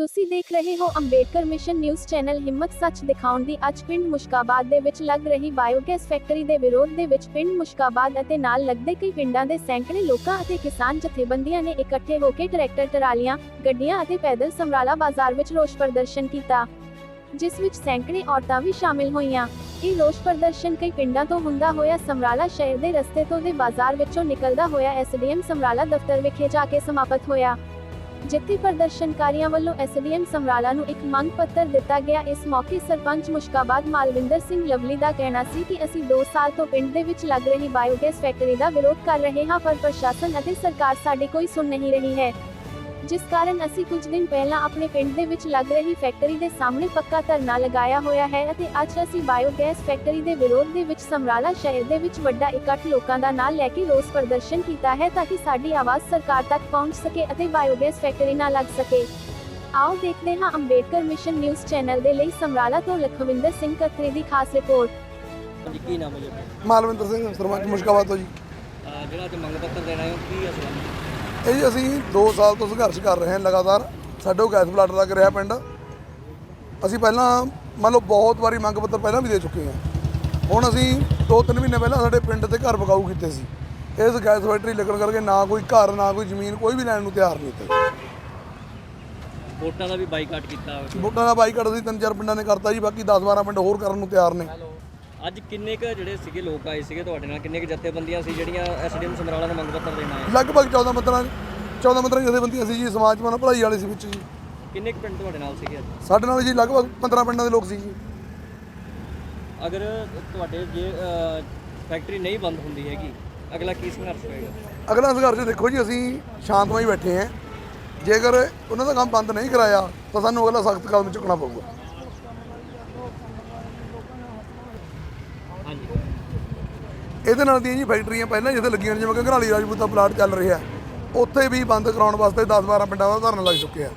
ਤੁਸੀਂ ਦੇਖ ਰਹੇ ਹੋ ਅੰਬੇਡਕਰ ਮਿਸ਼ਨ ਨਿਊਜ਼ ਚੈਨਲ ਹਿੰਮਤ ਸੱਚ ਦਿਖਾਉਣ ਦੀ ਅੱਜ ਪਿੰਡ ਮੁਸ਼ਕਾਬਾਦ ਦੇ ਵਿੱਚ ਲੱਗ ਰਹੀ ਬਾਇਓਗੈਸ ਫੈਕਟਰੀ ਦੇ ਵਿਰੋਧ ਦੇ ਵਿੱਚ ਪਿੰਡ ਮੁਸ਼ਕਾਬਾਦ ਅਤੇ ਨਾਲ ਲੱਗਦੇ ਕਈ ਪਿੰਡਾਂ ਦੇ ਸੈਂਕੜੇ ਲੋਕਾਂ ਅਤੇ ਕਿਸਾਨ ਜਥੇਬੰਦੀਆਂ ਨੇ ਇਕੱਠੇ ਹੋ ਕੇ ਟਰੈਕਟਰ, ਟਰਾਲੀਆਂ, ਗੱਡੀਆਂ ਅਤੇ ਪੈਦਲ ਸਮਰਾਲਾ ਬਾਜ਼ਾਰ ਵਿੱਚ ਰੋਸ ਪ੍ਰਦਰਸ਼ਨ ਕੀਤਾ, ਜਿਸ ਵਿੱਚ ਸੈਂਕੜੇ ਔਰਤਾਂ ਵੀ ਸ਼ਾਮਿਲ ਹੋਈਆਂ। ਇਹ ਰੋਸ ਪ੍ਰਦਰਸ਼ਨ ਕਈ ਪਿੰਡਾਂ ਤੋਂ ਹੁੰਦਾ ਹੋਇਆ ਸਮਰਾਲਾ ਸ਼ਹਿਰ ਦੇ ਰਸਤੇ ਤੋਂ ਦੇ ਬਾਜ਼ਾਰ ਵਿੱਚੋਂ ਨਿਕਲਦਾ ਹੋਇਆ ਐਸਡੀਐਮ ਸਮਰਾਲਾ ਦਫ਼ਤਰ ਵਿਖੇ ਜਾ ਕੇ ਸਮਾਪਤ ਹੋਇਆ। ਜਿੱਥੇ ਪ੍ਰਦਰਸ਼ਨਕਾਰੀਆਂ ਵੱਲੋਂ ਐਸਡੀਐਮ ਸਮਰਾਲਾ ਨੂੰ ਇੱਕ ਮੰਗ ਪੱਤਰ ਦਿੱਤਾ ਗਿਆ। ਇਸ ਮੌਕੇ ਸਰਪੰਚ ਮੁਸ਼ਕਾਬਾਦ ਮਾਲਵਿੰਦਰ ਸਿੰਘ ਲਵਲੀ ਦਾ ਕਹਿਣਾ ਸੀ ਕਿ ਅਸੀਂ 2 ਸਾਲ ਤੋਂ ਪਿੰਡ ਦੇ ਵਿੱਚ ਲੱਗ ਰਹੀ ਬਾਇਓਗੈਸ ਫੈਕਟਰੀ ਦਾ ਵਿਰੋਧ ਕਰ ਰਹੇ ਹਾਂ, ਪਰ ਪ੍ਰਸ਼ਾਸਨ ਅਤੇ ਸਰਕਾਰ ਸਾਡੀ ਕੋਈ ਸੁਣ ਨਹੀਂ ਰਹੀ ਹੈ। ਜਿਸ ਕਾਰਨ ਅਸੀਂ ਕੁਝ ਦਿਨ ਪਹਿਲਾਂ ਆਪਣੇ ਪਿੰਡ ਦੇ ਵਿੱਚ ਲੱਗ ਰਹੀ ਫੈਕਟਰੀ ਦੇ ਸਾਹਮਣੇ ਪੱਕਾ ਧਰਨਾ ਲਗਾਇਆ ਹੋਇਆ ਹੈ ਅਤੇ ਅੱਜ ਅਸੀਂ ਬਾਇਓਗੈਸ ਫੈਕਟਰੀ ਦੇ ਵਿਰੋਧ ਦੇ ਵਿੱਚ ਸਮਰਾਲਾ ਸ਼ਹਿਰ ਦੇ ਵਿੱਚ ਵੱਡਾ ਇਕੱਠ ਲੋਕਾਂ ਦਾ ਨਾਲ ਲੈ ਕੇ ਰੋਸ ਪ੍ਰਦਰਸ਼ਨ ਕੀਤਾ ਹੈ ਤਾਂ ਕਿ ਸਾਡੀ ਆਵਾਜ਼ ਸਰਕਾਰ ਤੱਕ ਪਹੁੰਚ ਸਕੇ ਅਤੇ ਬਾਇਓਗੈਸ ਫੈਕਟਰੀ ਨਾ ਲੱਗ ਸਕੇ। ਆਓ ਦੇਖਦੇ ਹਾਂ ਅੰਬੇਡਕਰ ਮਿਸ਼ਨ ਨਿਊਜ਼ ਚੈਨਲ ਦੇ ਲਈ ਸਮਰਾਲਾ ਤੋਂ ਲਖਵਿੰਦਰ ਸਿੰਘ ਕਤਰੇ ਦੀ ਖਾਸ ਰਿਪੋਰਟ। ਕੀ ਨਾਮ ਹੈ ਜੀ? ਮਾਲਵਿੰਦਰ ਸਿੰਘ ਸਰਪੰਚ ਮੁਸ਼ਕਾਬਾਦ ਤੋਂ ਜੀ। ਜਿਹੜਾ ਅੱਜ ਮੰਗ ਪੱਤਰ ਦੇਣਾ ਹੈ ਕੀ ਅਸਲ ਹੈ ਇਹ ਜੀ ਅਸੀਂ 2 ਸਾਲ ਤੋਂ ਸੰਘਰਸ਼ ਕਰ ਰਹੇ ਹਾਂ ਲਗਾਤਾਰ। ਸਾਡੇ ਗੈਸ ਬਲਾਡਰ ਲੱਗ ਰਿਹਾ ਪਿੰਡ। ਅਸੀਂ ਪਹਿਲਾਂ ਮੰਨ ਲਓ ਬਹੁਤ ਵਾਰੀ ਮੰਗ ਪੱਤਰ ਪਹਿਲਾਂ ਵੀ ਦੇ ਚੁੱਕੇ ਹਾਂ। ਹੁਣ ਅਸੀਂ 2-3 ਮਹੀਨੇ ਪਹਿਲਾਂ ਸਾਡੇ ਪਿੰਡ ਤੇ ਘਰ ਬਕਾਊ ਕੀਤੇ ਸੀ। ਇਸ ਗੈਸ ਫੈਕਟਰੀ ਲੱਗਣ ਕਰਕੇ ਨਾ ਕੋਈ ਘਰ ਨਾ ਕੋਈ ਜ਼ਮੀਨ ਕੋਈ ਵੀ ਲੈਣ ਨੂੰ ਤਿਆਰ ਨਹੀਂ ਤੇ ਵੋਟਾਂ ਦਾ ਵੀ ਬਾਈਕਾਟ ਕੀਤਾ ਵੋਟਾਂ ਦਾ ਬਾਈਕਾਟ ਅਸੀਂ ਤਿੰਨ ਚਾਰ ਪਿੰਡਾਂ ਨੇ ਕਰਤਾ ਜੀ ਬਾਕੀ 10-12 ਪਿੰਡ ਹੋਰ ਕਰਨ ਨੂੰ ਤਿਆਰ ਨੇ। ਅੱਜ ਕਿੰਨੇ ਕ ਜਿਹੜੇ ਸੀਗੇ ਲੋਕ ਆਏ ਸੀਗੇ ਤੁਹਾਡੇ ਨਾਲ? ਕਿੰਨੇ ਕ ਜਥੇਬੰਦੀਆਂ ਸੀ ਜਿਹੜੀਆਂ ਐਸਡੀਐਮ ਸਮਰਾਲਾ ਨੂੰ ਮੰਗ ਪੱਤਰ ਦੇਣ ਆਏ? ਲਗਭਗ 14 ਮੰਤਰਾਂ 14 ਮੰਤਰਾਂ ਜਥੇਬੰਦੀਆਂ ਸੀ ਜੀ ਸਮਾਜ ਮਨ ਭਲਾਈ ਵਾਲੇ ਸੀ ਵਿੱਚ ਜੀ। ਕਿੰਨੇ ਕ ਪਿੰਡ ਤੁਹਾਡੇ ਨਾਲ ਸੀਗੇ ਅੱਜ? ਸਾਡੇ ਨਾਲ ਜੀ ਲਗਭਗ 15 ਪਿੰਡਾਂ ਦੇ ਲੋਕ ਸੀ ਜੀ। ਅਗਰ ਤੁਹਾਡੇ ਜੇ ਫੈਕਟਰੀ ਨਹੀਂ ਬੰਦ ਹੁੰਦੀ ਹੈਗੀ ਅਗਲਾ ਕੀ ਸੰਘਰਸ਼ ਹੋਏਗਾ? ਅਗਲਾ ਸੰਘਰਸ਼ ਦੇਖੋ ਜੀ ਅਸੀਂ ਸ਼ਾਂਤਮਈ ਬੈਠੇ ਹਾਂ। ਜੇਕਰ ਉਹਨਾਂ ਦਾ ਕੰਮ ਬੰਦ ਨਹੀਂ ਕਰਾਇਆ ਤਾਂ ਸਾਨੂੰ ਅਗਲਾ ਸਖਤ ਕਦਮ ਚੁੱਕਣਾ ਪਊਗਾ। ਇਹਦੇ ਨਾਲ ਦੀਆਂ ਜੀ ਫੈਕਟਰੀਆਂ ਪਹਿਲਾਂ ਜਿੱਥੇ ਲੱਗੀਆਂ ਨੇ ਜਿਵੇਂ ਕਿ ਘਰਾਲੀ ਰਾਜਪੂਤਾ ਪਲਾਟ ਚੱਲ ਰਿਹਾ ਉੱਥੇ ਵੀ ਬੰਦ ਕਰਾਉਣ ਵਾਸਤੇ 10-12 ਪਿੰਡਾਂ ਦਾ ਧਰਨਾ ਲੱਗ ਚੁੱਕਿਆ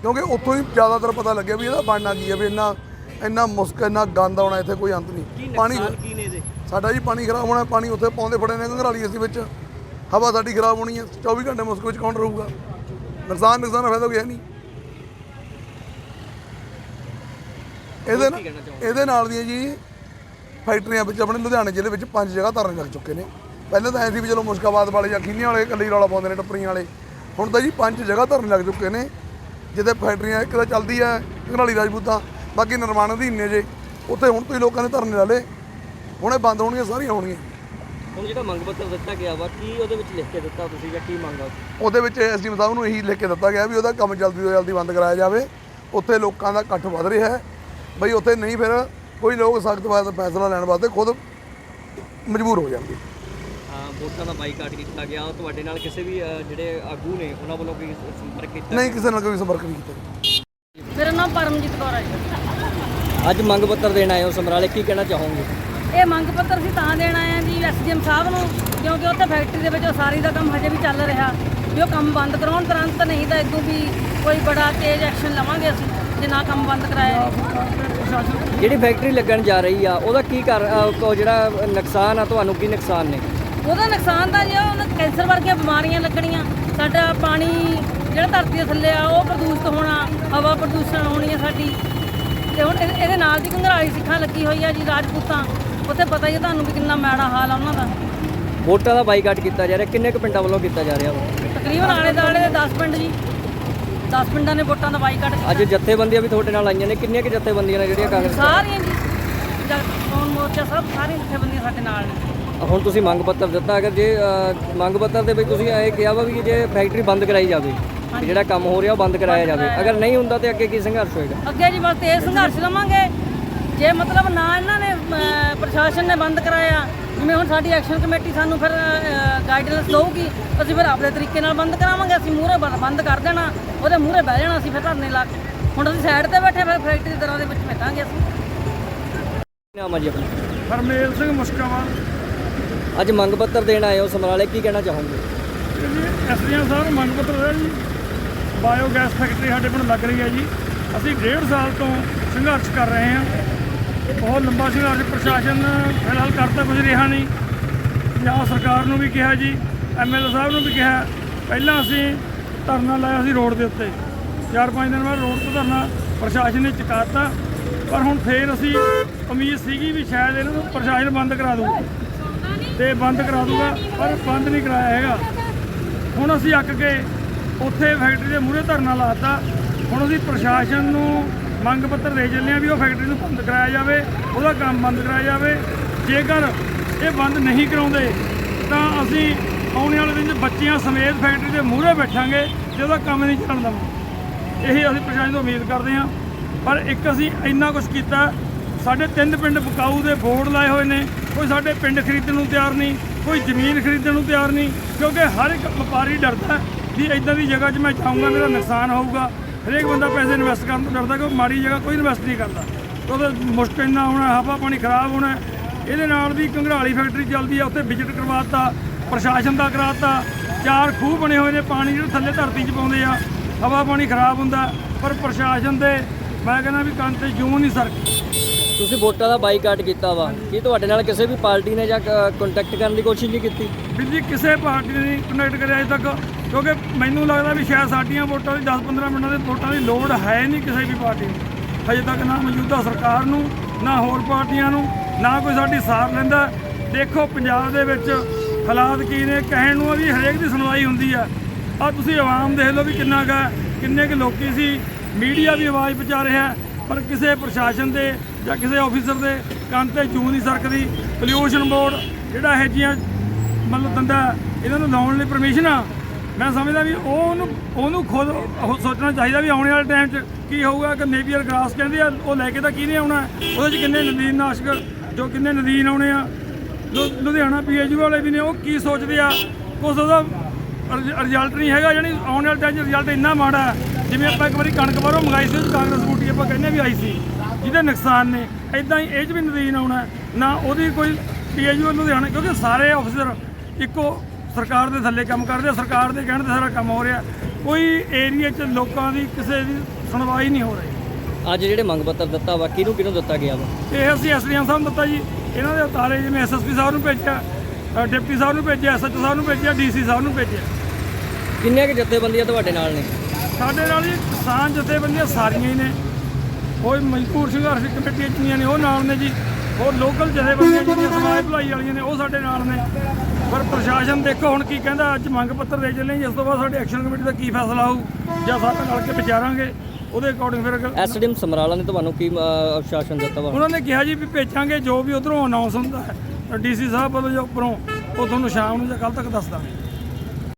ਕਿਉਂਕਿ ਉੱਥੋਂ ਹੀ ਜ਼ਿਆਦਾਤਰ ਪਤਾ ਲੱਗਿਆ ਵੀ ਇਹਦਾ ਬਣਨਾ ਕੀ ਹੈ ਵੀ ਇੰਨਾ ਇੰਨਾ ਮੁਸਕ ਇੰਨਾ ਗੰਦ ਆਉਣਾ ਇੱਥੇ ਕੋਈ ਅੰਤ ਨਹੀਂ। ਪਾਣੀ ਸਾਡਾ ਜੀ ਪਾਣੀ ਖਰਾਬ ਹੋਣਾ ਪਾਣੀ ਉੱਥੇ ਪਾਉਂਦੇ ਫੜੇ ਨੇ ਘਰਾਲੀ ਅਸੀਂ ਵਿੱਚ। ਹਵਾ ਸਾਡੀ ਖਰਾਬ ਹੋਣੀ ਹੈ 24 ਘੰਟੇ ਮੁਸਕ ਵਿੱਚ ਕੌਣ ਰਹੂਗਾ? ਨੁਕਸਾਨ ਨੁਕਸਾਨ ਫਾਇਦਾ ਕੋਈ ਹੈ ਨਹੀਂ। ਇਹਦੇ ਨਾਲ? ਇਹਦੇ ਨਾਲ ਦੀਆਂ ਜੀ ਫੈਕਟਰੀਆਂ ਵਿੱਚ ਆਪਣੇ ਲੁਧਿਆਣੇ ਜ਼ਿਲ੍ਹੇ ਵਿੱਚ ਪੰਜ ਜਗ੍ਹਾ ਧਰਨ ਲੱਗ ਚੁੱਕੇ ਨੇ। ਪਹਿਲਾਂ ਤਾਂ ਐਂ ਸੀ ਵੀ ਚਲੋ ਮੁਸ਼ਕਾਬਾਦ ਵਾਲੇ ਜਾਂ ਖੀਨੀਆਂ ਵਾਲੇ ਇਕੱਲੇ ਰੌਲਾ ਪਾਉਂਦੇ ਨੇ ਟੱਪਰੀਆਂ ਵਾਲੇ। ਹੁਣ ਤਾਂ ਜੀ ਪੰਜ ਜਗ੍ਹਾ ਧਰਨ ਲੱਗ ਚੁੱਕੇ ਨੇ ਜਿੱਥੇ ਫੈਕਟਰੀਆਂ ਇੱਕ ਤਾਂ ਚੱਲਦੀ ਹੈ ਘਰਾਲੀ ਰਾਜਪੂਤਾਂ ਬਾਕੀ ਨਿਰਮਾਣ ਅਧੀਨ ਨੇ ਜੇ। ਉੱਥੇ ਹੁਣ ਤੋਂ ਹੀ ਲੋਕਾਂ ਨੇ ਧਰਨੇ ਲਾ ਲਏ ਹੁਣ ਇਹ ਬੰਦ ਹੋਣਗੀਆਂ ਸਾਰੀਆਂ ਹੋਣਗੀਆਂ। ਹੁਣ ਜਿਹੜਾ ਮੰਗ ਪੱਤਰ ਦਿੱਤਾ ਗਿਆ ਵਾ ਕੀ ਉਹਦੇ ਵਿੱਚ ਲਿਖ ਕੇ ਦਿੱਤਾ ਤੁਸੀਂ ਜਾਂ ਕੀ ਮੰਗਾ ਉਹਦੇ ਵਿੱਚ ਐਸਡੀਐਮ ਸਾਹਿਬ ਨੂੰ ਇਹੀ ਲਿਖ ਕੇ ਦਿੱਤਾ ਗਿਆ ਵੀ ਉਹਦਾ ਕੰਮ ਜਲਦੀ ਤੋਂ ਜਲਦੀ ਬੰਦ ਕਰਾਇਆ ਜਾਵੇ। ਉੱਥੇ ਲੋਕਾਂ ਦਾ ਇਕੱਠ ਵੱਧ ਰਿਹਾ ਹੈ। ਬਈ ਉੱਥੇ ਨਹੀਂ ਫਿਰ ਕੋਈ ਲੋਕ ਸਖਤ ਫੈਸਲਾ ਲੈਣ ਵਾਸਤੇ ਖੁਦ ਮਜਬੂਰ ਹੋ ਹਾਂ ਵੋਟਾਂ ਦਾ ਬਾਈਕਾਟ ਕੀਤਾ ਗਿਆ। ਤੁਹਾਡੇ ਨਾਲ ਕਿਸੇ ਵੀ ਜਿਹੜੇ ਆਗੂ ਨੇ ਉਹਨਾਂ ਵੱਲੋਂ ਕੋਈ ਸੰਪਰਕ ਕੀਤਾ ਨਹੀਂ ਕਿਸੇ ਨਾਲ ਕੋਈ ਸੰਪਰਕ ਨਹੀਂ ਕੀਤਾ। ਮੇਰਾ ਨਾਮ ਪਰਮਜੀਤ ਕੌਰ ਹੈ ਜੀ। ਅੱਜ ਮੰਗ ਪੱਤਰ ਦੇਣ ਆਏ ਹੋ ਸਮਰਾਲੇ ਕੀ ਕਹਿਣਾ ਚਾਹੋਗੇ? ਇਹ ਮੰਗ ਪੱਤਰ ਅਸੀਂ ਤਾਂ ਦੇਣ ਆਏ ਹਾਂ ਜੀ ਐਸਡੀਐਮ ਸਾਹਿਬ ਨੂੰ ਕਿਉਂਕਿ ਉੱਥੇ ਫੈਕਟਰੀ ਦੇ ਵਿੱਚ ਉਸਾਰੀ ਦਾ ਕੰਮ ਹਜੇ ਵੀ ਚੱਲ ਰਿਹਾ। ਵੀ ਉਹ ਕੰਮ ਬੰਦ ਕਰਾਉਣ ਤੁਰੰਤ ਨਹੀਂ ਤਾਂ ਇਦੋਂ ਵੀ ਕੋਈ ਬੜਾ ਤੇਜ਼ ਐਕਸ਼ਨ ਲਵਾਂਗੇ ਅਸੀਂ ਜੇ ਨਾ ਕੰਮ ਬੰਦ ਕਰਾਇਆ ਜਿਹੜੀ ਫੈਕਟਰੀ ਲੱਗਣ ਜਾ ਰਹੀ ਆ ਉਹਦਾ ਕੀ ਕਰ ਉਹ ਜਿਹੜਾ ਨੁਕਸਾਨ ਆ ਤੁਹਾਨੂੰ ਕੀ ਨੁਕਸਾਨ ਨੇ? ਉਹਦਾ ਨੁਕਸਾਨ ਤਾਂ ਜੀ ਉਹਨਾਂ ਕੈਂਸਰ ਵਰਗੀਆਂ ਬਿਮਾਰੀਆਂ ਲੱਗਣੀਆਂ। ਸਾਡਾ ਪਾਣੀ ਜਿਹੜਾ ਧਰਤੀ ਦੇ ਥੱਲੇ ਆ ਉਹ ਪ੍ਰਦੂਸ਼ਿਤ ਹੋਣਾ ਹਵਾ ਪ੍ਰਦੂਸ਼ਣ ਹੋਣੀ ਹੈ ਸਾਡੀ। ਤੇ ਹੁਣ ਇਹਦੇ ਇਹਦੇ ਨਾਲ ਦੀ ਘੰਗਰਾਲੀ ਸਿੱਖਾਂ ਲੱਗੀ ਹੋਈ ਆ ਜੀ ਰਾਜਪੂਤਾਂ। ਉੱਥੇ ਪਤਾ ਹੀ ਹੈ ਤੁਹਾਨੂੰ ਵੀ ਕਿੰਨਾ ਮਾੜਾ ਹਾਲ ਆ ਉਹਨਾਂ ਦਾ। ਵੋਟਾਂ ਦਾ ਬਾਈਕਾਟ ਕੀਤਾ ਜਾ ਰਿਹਾ ਕਿੰਨੇ ਕੁ ਪਿੰਡਾਂ ਵੱਲੋਂ ਕੀਤਾ ਜਾ ਰਿਹਾ ਵਾ? ਤਕਰੀਬਨ ਆਲੇ ਦਾਲੇ ਦੇ 10 ਪਿੰਡ ਜੀ। 10 ਪਿੰਡਾਂ ਨੇ ਵੋਟਾਂ ਦਾ ਬਾਈਕਾਟ ਕੀਤਾ। ਅੱਜ ਜਥੇਬੰਦੀਆਂ ਵੀ ਤੁਹਾਡੇ ਨਾਲ ਆਈਆਂ ਨੇ। ਕਿੰਨੀਆਂ ਕੁ ਜਥੇਬੰਦੀਆਂ ਨੇ ਜਿਹੜੀਆਂ ਕਾਂਗਰਸ ਸਾਰੀਆਂ ਜੀ। ਜਗਤੋਂ ਮੋਰਚਾ ਸਭ ਸਾਰੀਆਂ ਜਥੇਬੰਦੀਆਂ ਸਾਡੇ ਨਾਲ ਨੇ। ਹੁਣ ਤੁਸੀਂ ਮੰਗ ਪੱਤਰ ਦਿੱਤਾ ਅਗਰ ਜੇ ਮੰਗ ਪੱਤਰ ਦੇ ਵਿੱਚ ਤੁਸੀਂ ਇਹ ਕਿਹਾ ਵਾ ਵੀ ਜੇ ਫੈਕਟਰੀ ਬੰਦ ਕਰਾਈ ਜਾਵੇ ਵੀ ਜਿਹੜਾ ਕੰਮ ਹੋ ਰਿਹਾ ਉਹ ਬੰਦ ਕਰਾਇਆ ਜਾਵੇ। ਅਗਰ ਨਹੀਂ ਹੁੰਦਾ ਤੇ ਅੱਗੇ ਕੀ ਸੰਘਰਸ਼ ਹੋਏਗਾ? ਅੱਗੇ ਜੀ ਬਸ ਇਹ ਸੰਘਰਸ਼ ਲਵਾਂਗੇ। ਜੇ ਮਤਲਬ ਨਾ ਇਹਨਾਂ ਨੇ ਪ੍ਰਸ਼ਾਸਨ ਨੇ ਬੰਦ ਕਰਾਇਆ ਜਿਵੇਂ ਹੁਣ ਸਾਡੀ ਐਕਸ਼ਨ ਕਮੇਟੀ ਸਾਨੂੰ ਫਿਰ ਗਾਈਡਲਾਈਨਸ ਦਊਗੀ ਅਸੀਂ ਫਿਰ ਆਪਣੇ ਤਰੀਕੇ ਨਾਲ ਬੰਦ ਕਰਾਵਾਂਗੇ ਅਸੀਂ ਮੂਹਰੇ ਬੰਦ ਕਰ ਦੇਣਾ ਉਹਦੇ ਮੂਹਰੇ ਬਹਿ ਜਾਣਾ ਅਸੀਂ ਫਿਰ ਧਰਨੇ ਲਾ ਕੇ। ਹੁਣ ਅਸੀਂ ਸਾਈਡ ਤੇ ਬੈਠੇ ਫਿਰ ਫੈਕਟਰੀ ਦੇ ਦਰਾਂ ਦੇ ਵਿੱਚ ਬੈਠਾਂਗੇ ਅਸੀਂ। ਨਾਮ ਆ ਜੀ ਆਪਣਾ? ਹਰਮੇਲ ਸਿੰਘ ਮੁਸ਼ਕਾਵਾਲ ਅੱਜ ਮੰਗ ਪੱਤਰ ਦੇਣ ਆਏ ਹੋ ਸਮਰਾਲੇ ਕੀ ਕਹਿਣਾ ਚਾਹੋਗੇ? ਐਸਡੀਐਮ ਸਾਹਿਬ ਨੂੰ ਮੰਗ ਪੱਤਰ ਹੈ ਜੀ ਬਾਇਓਗੈਸ ਫੈਕਟਰੀ ਸਾਡੇ ਪਿੰਡ ਲੱਗ ਰਹੀ ਹੈ ਜੀ। ਅਸੀਂ ਡੇਢ ਸਾਲ ਤੋਂ ਸੰਘਰਸ਼ ਕਰ ਰਹੇ ਹਾਂ। ਬਹੁਤ ਲੰਬਾ ਸੰਘਰਸ਼ ਪ੍ਰਸ਼ਾਸਨ ਫਿਲਹਾਲ ਕਰਤਾ ਕੁਝ ਰਿਹਾ ਨਹੀਂ। ਪੰਜਾਬ ਸਰਕਾਰ ਨੂੰ ਵੀ ਕਿਹਾ ਜੀ ਐਮਐਲਏ ਸਾਹਿਬ ਨੂੰ ਵੀ ਕਿਹਾ, ਪਹਿਲਾਂ ਅਸੀਂ ਧਰਨਾ ਲਾਇਆ ਸੀ ਰੋਡ ਦੇ ਉੱਤੇ। ਚਾਰ ਪੰਜ ਦਿਨ ਬਾਅਦ ਰੋਡ ਤੋਂ ਧਰਨਾ ਪ੍ਰਸ਼ਾਸਨ ਨੇ ਚੁਕਾਤਾ, ਪਰ ਹੁਣ ਫੇਰ ਅਸੀਂ ਉਮੀਦ ਸੀਗੀ ਵੀ ਸ਼ਾਇਦ ਇਹਨਾਂ ਨੂੰ ਪ੍ਰਸ਼ਾਸਨ ਬੰਦ ਕਰਾ ਦੂਗਾ ਤੇ ਬੰਦ ਕਰਾ ਦੂਗਾ ਪਰ ਬੰਦ ਨਹੀਂ ਕਰਾਇਆ ਹੈਗਾ। ਹੁਣ ਅਸੀਂ ਅੱਕ ਕੇ ਉੱਥੇ ਫੈਕਟਰੀ ਦੇ ਮੂਹਰੇ ਧਰਨਾ ਲਾਤਾ ਹੁਣ ਅਸੀਂ ਪ੍ਰਸ਼ਾਸਨ ਨੂੰ ਮੰਗ ਪੱਤਰ ਦੇ ਚੱਲੇ ਹਾਂ ਵੀ ਉਹ ਫੈਕਟਰੀ ਨੂੰ ਬੰਦ ਕਰਾਇਆ ਜਾਵੇ, ਉਹਦਾ ਕੰਮ ਬੰਦ ਕਰਾਇਆ ਜਾਵੇ। ਜੇਕਰ ਇਹ ਬੰਦ ਨਹੀਂ ਕਰਾਉਂਦੇ, ਤਾਂ ਅਸੀਂ ਆਉਣ ਵਾਲੇ ਦਿਨ 'ਚ ਬੱਚਿਆਂ ਸਮੇਤ ਫੈਕਟਰੀ ਦੇ ਮੂਹਰੇ ਬੈਠਾਂਗੇ ਤੇ ਉਹਦਾ ਕੰਮ ਨਹੀਂ ਚੱਲਣ ਦੇਵਾਂਗੇ। ਇਹੀ ਅਸੀਂ ਪ੍ਰਸ਼ਾਸਨ ਤੋਂ ਉਮੀਦ ਕਰਦੇ ਹਾਂ। ਪਰ ਇੱਕ ਅਸੀਂ ਇੰਨਾ ਕੁਝ ਕੀਤਾ, ਸਾਡੇ ਤਿੰਨ ਪਿੰਡ ਬਕਾਊ ਦੇ ਬੋਰਡ ਲਾਏ ਹੋਏ ਨੇ, ਕੋਈ ਸਾਡੇ ਪਿੰਡ ਖਰੀਦਣ ਨੂੰ ਤਿਆਰ ਨਹੀਂ, ਕੋਈ ਜ਼ਮੀਨ ਖਰੀਦਣ ਨੂੰ ਤਿਆਰ ਨਹੀਂ, ਕਿਉਂਕਿ ਹਰ ਇੱਕ ਵਪਾਰੀ ਡਰਦਾ ਵੀ ਇਦਾਂ ਦੀ ਜਗ੍ਹਾ 'ਚ ਮੈਂ ਜਾਊਂਗਾ, ਮੇਰਾ ਨੁਕਸਾਨ ਹੋਊਗਾ। ਹਰੇਕ ਬੰਦਾ ਪੈਸੇ ਇਨਵੈਸਟ ਕਰਨ ਤੋਂ ਡਰਦਾ ਕਿ ਮਾੜੀ ਜਗ੍ਹਾ ਕੋਈ ਇਨਵੈਸਟ ਨਹੀਂ ਕਰਦਾ। ਉਹਦਾ ਮੁਸ਼ਕਿਲ ਨਾ ਆਉਣਾ ਹਵਾ ਪਾਣੀ ਖਰਾਬ ਹੋਣਾ ਇਹਦੇ ਨਾਲ ਵੀ ਕੰਗਰਾਲੀ ਫੈਕਟਰੀ ਚੱਲਦੀ ਆ ਉੱਥੇ ਵਿਜ਼ਿਟ ਕਰਵਾਤਾ ਪ੍ਰਸ਼ਾਸਨ ਦਾ ਕਰਾਤਾ ਚਾਰ ਖੂਹ ਬਣੇ ਹੋਏ ਨੇ ਪਾਣੀ ਜਿਹੜੇ ਥੱਲੇ ਧਰਤੀ 'ਚ ਪਾਉਂਦੇ ਆ ਹਵਾ ਪਾਣੀ ਖਰਾਬ ਹੁੰਦਾ ਪਰ ਪ੍ਰਸ਼ਾਸਨ ਦੇ ਮੈਂ ਕਹਿੰਦਾ ਵੀ ਕੰਨ ਤੇ ਜੂੰ ਨਹੀਂ ਸਰਕੀ। ਤੁਸੀਂ ਵੋਟਾਂ ਦਾ ਬਾਈਕਾਟ ਕੀਤਾ ਵਾ। ਕੀ ਤੁਹਾਡੇ ਨਾਲ ਕਿਸੇ ਵੀ ਪਾਰਟੀ ਨੇ ਜਾਂ ਕੰਟੈਕਟ ਕਰਨ ਦੀ ਕੋਸ਼ਿਸ਼ ਨਹੀਂ ਕੀਤੀ? ਵੀਰ ਜੀ ਕਿਸੇ ਪਾਰਟੀ ਨੇ ਨਹੀਂ ਕਨੈਕਟ ਕਰਿਆ ਅਜੇ ਤੱਕ। ਕਿਉਂਕਿ ਮੈਨੂੰ ਲੱਗਦਾ ਵੀ ਸ਼ਾਇਦ ਸਾਡੀਆਂ ਵੋਟਾਂ ਦੀ 10-15 ਮਿੰਟਾਂ ਦੇ ਵੋਟਾਂ ਦੀ ਲੋੜ ਹੈ ਨਹੀਂ ਕਿਸੇ ਵੀ ਪਾਰਟੀ ਨੂੰ। ਅਜੇ ਤੱਕ ਨਾ ਮੌਜੂਦਾ ਸਰਕਾਰ ਨੂੰ, ਨਾ ਹੋਰ ਪਾਰਟੀਆਂ ਨੂੰ, ਨਾ ਕੋਈ ਸਾਡੀ ਸਾਰ ਲੈਂਦਾ। ਦੇਖੋ, ਪੰਜਾਬ ਦੇ ਵਿੱਚ ਹਾਲਾਤ ਕੀ ਨੇ, ਕਹਿਣ ਨੂੰ ਵੀ ਹਰੇਕ ਦੀ ਸੁਣਵਾਈ ਹੁੰਦੀ ਆ। ਆ ਤੁਸੀਂ ਆਵਾਮ ਦੇਖ ਲਓ ਵੀ ਕਿੰਨਾ ਕਾ ਕਿੰਨੇ ਕੁ ਲੋਕੀ ਸੀ। ਮੀਡੀਆ ਵੀ ਆਵਾਜ਼ ਪਹੁੰਚਾ ਰਿਹਾ, ਪਰ ਕਿਸੇ ਪ੍ਰਸ਼ਾਸਨ ਦੇ ਜਾਂ ਕਿਸੇ ਆਫੀਸਰ ਦੇ ਕੰਨ ਤੇ ਜੂੰ ਨਹੀਂ ਸਰਕਦੀ। ਪੋਲਿਊਸ਼ਨ ਬੋਰਡ ਜਿਹੜਾ ਇਹ ਜੀਆਂ ਮਤਲਬ ਦੰਦਾ, ਇਹਨਾਂ ਨੂੰ ਲਾਉਣ ਲਈ ਪਰਮਿਸ਼ਨ ਆ। ਮੈਂ ਸਮਝਦਾ ਵੀ ਉਹ ਉਹਨੂੰ ਉਹਨੂੰ ਖੁਦ ਉਹ ਸੋਚਣਾ ਚਾਹੀਦਾ ਵੀ ਆਉਣ ਵਾਲੇ ਟਾਈਮ 'ਚ ਕੀ ਹੋਊਗਾ ਕਿ ਨੇਵੀਅਰ ਗ੍ਰਾਸ ਕਹਿੰਦੇ ਆ, ਉਹ ਲੈ ਕੇ ਤਾਂ ਕਿਹਨੇ ਆਉਣਾ? ਉਹਦੇ 'ਚ ਕਿੰਨੇ ਨਦੀਨ ਨਾਸ਼ਕ, ਜੋ ਕਿੰਨੇ ਨਦੀਨ ਆਉਣੇ ਆ। ਲੁ- ਲੁਧਿਆਣਾ ਪੀਐਚਯੂ ਵਾਲੇ ਵੀ ਨੇ, ਉਹ ਕੀ ਸੋਚਦੇ ਆ? ਕੁਛ ਉਹਦਾ ਰਿਜ਼ਲਟ ਨਹੀਂ ਹੈਗਾ ਜਾਨੀ ਆਉਣ ਵਾਲੇ ਟਾਈਮ 'ਚ ਰਿਜ਼ਲਟ ਇੰਨਾ ਮਾੜਾ ਹੈ ਜਿਵੇਂ ਆਪਾਂ ਇੱਕ ਵਾਰੀ ਕਣਕ ਬਾਹਰੋਂ ਮੰਗਾਈ ਸੀ ਉਹ ਕਾਂਗਰਸ ਬੂਟੀ ਆਪਾਂ ਕਹਿੰਦੇ ਵੀ ਆਈ ਸੀ, ਜਿਹਦੇ ਨੁਕਸਾਨ ਨੇ। ਇਦਾਂ ਹੀ ਇਹ 'ਚ ਵੀ ਨਦੀਨ ਆਉਣਾ। ਨਾ ਉਹਦੀ ਕੋਈ ਪੀਐਚਯੂ ਲੁਧਿਆਣਾ, ਕਿਉਂਕਿ ਸਾਰੇ ਅਫਸਰ ਇੱਕੋ ਸਰਕਾਰ ਦੇ ਥੱਲੇ ਕੰਮ ਕਰਦੇ ਆ ਸਰਕਾਰ ਦੇ ਕਹਿਣ ਤੇ ਸਾਰਾ ਕੰਮ ਹੋ ਰਿਹਾ। ਕੋਈ ਏਰੀਆ 'ਚ ਲੋਕਾਂ ਦੀ ਕਿਸੇ ਦੀ ਸੁਣਵਾਈ ਨਹੀਂ ਹੋ ਰਹੀ। ਅੱਜ ਜਿਹੜੇ ਮੰਗ ਪੱਤਰ ਦਿੱਤਾ ਵਾ ਕਿਹਨੂੰ ਕਿਹਨੂੰ ਦਿੱਤਾ ਗਿਆ ਵਾ? ਇਹ ਅਸੀਂ ਐਸਡੀਐਮ ਸਾਹਿਬ ਨੂੰ ਦਿੱਤਾ ਜੀ। ਇਹਨਾਂ ਦੇ ਉਤਾਰੇ ਜਿਵੇਂ ਐਸਐਸਪੀ ਸਾਹਿਬ ਨੂੰ ਭੇਜਿਆ ਡਿਪਟੀ ਸਾਹਿਬ ਨੂੰ ਭੇਜਿਆ ਐਸਐਚ ਸਾਹਿਬ ਨੂੰ ਭੇਜਿਆ ਡੀਸੀ ਸਾਹਿਬ ਨੂੰ ਭੇਜਿਆ। ਕਿੰਨੀਆਂ ਕਿ ਜਥੇਬੰਦੀਆਂ ਤੁਹਾਡੇ ਨਾਲ ਨੇ? ਸਾਡੇ ਨਾਲ ਜੀ ਕਿਸਾਨ ਜਥੇਬੰਦੀਆਂ ਸਾਰੀਆਂ ਹੀ ਨੇ। ਕੋਈ ਮਜ਼ਦੂਰ ਸੰਘਰਸ਼ ਕਮੇਟੀਆਂ ਜਿੰਨੀਆਂ ਨੇ ਉਹ ਨਾਲ ਨੇ ਜੀ। ਹੋਰ ਲੋਕਲ ਜਥੇਬੰਦੀਆਂ ਜਿਹੜੀਆਂ ਸਮਾਜ ਭਲਾਈ ਵਾਲੀਆਂ ਨੇ ਉਹ ਸਾਡੇ ਨਾਲ ਨੇ। ਪਰ ਪ੍ਰਸ਼ਾਸਨ ਦੇਖੋ ਹੁਣ ਕੀ ਕਹਿੰਦਾ ਅੱਜ ਮੰਗ ਪੱਤਰ ਦੇ ਚੱਲੇ ਜੀ ਇਸ ਤੋਂ ਬਾਅਦ ਸਾਡੇ ਐਕਸ਼ਨ ਕਮੇਟੀ ਦਾ ਕੀ ਫੈਸਲਾ ਹੋਊ ਜਾਂ ਸਾਰੇ ਨਾਲ ਕੇ ਵਿਚਾਰਾਂਗੇ ਉਹਦੇ ਅਕੋਰਡਿੰਗ ਫਿਰ ਐਸਡੀਐਮ ਸਮਰਾਲਾ ਨੇ ਤੁਹਾਨੂੰ ਕੀ ਅ, ਅਸ਼ਵਾਸਨ ਦਿੱਤਾ ਵਾ? ਉਹਨਾਂ ਨੇ ਕਿਹਾ ਜੀ ਵੀ ਭੇਜਾਂਗੇ ਜੋ ਵੀ ਉਧਰੋਂ ਅਨਾਉਂਸ ਹੁੰਦਾ ਹੈ ਡੀਸੀ ਸਾਹਿਬ ਵੱਲੋਂ ਜੋ ਉੱਪਰੋਂ ਉਹ ਤੁਹਾਨੂੰ ਸ਼ਾਮ ਨੂੰ ਜਾਂ ਕੱਲ ਤੱਕ ਦੱਸ ਦਾਂਗੇ।